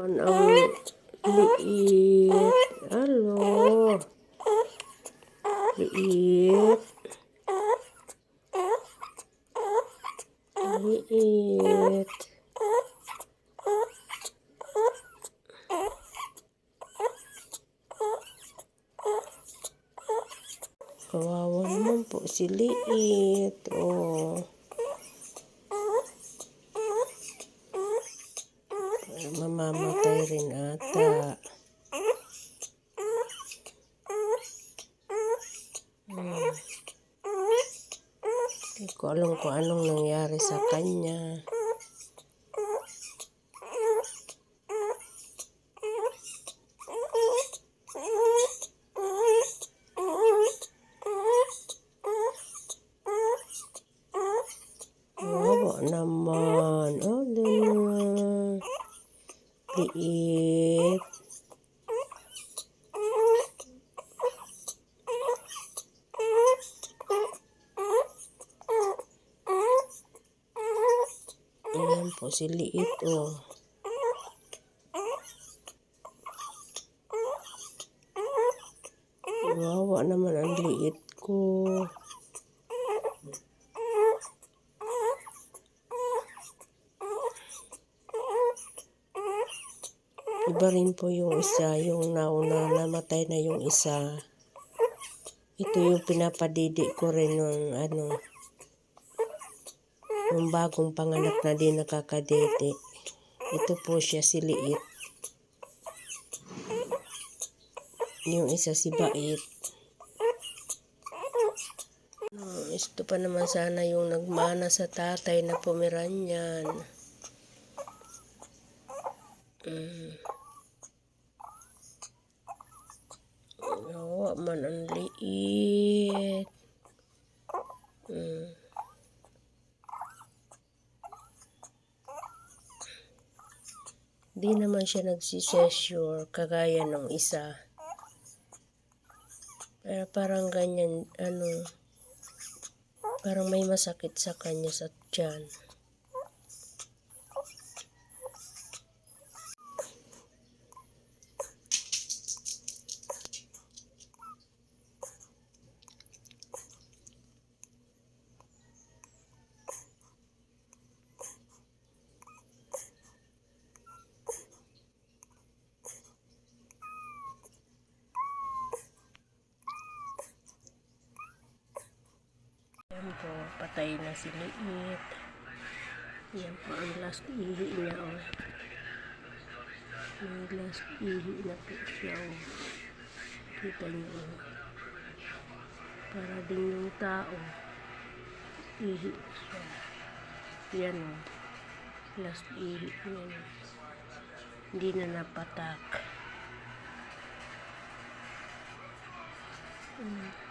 Man ang liit. Alo. Liit. Liit. Kawawa naman po si Liit. Oh. Mamamatay rin ata. Hmm. Hindi ko alam kung anong nangyari sa kanya. Wawa naman. Liit. Ayan po si Liit, oh. Wawa naman ang liit ko. Iba rin po yung isa, yung nauna namatay na yung isa. Ito yung pinapadidi ko rin ng ano, yung bagong panganak na din nakakadede. Ito po siya si Liit. Yung isa si Bait. Ito pa naman sana yung nagmana sa tatay na Pomeranian. Mm. Man ang liit. Mm. Di naman siya nagsisesure kagaya ng isa. Pero parang ganyan, ano, parang may masakit sa kanya sa tiyan. Yan po, patay na si Liit. Yan po ang last ihi niya, oh. Yung last ihi na po siya, oh. Kita niyo, oh. Para din yung tao. Ihi siya. Yan, oh. Last ihi niya. oh. Hindi na napatak. Mm.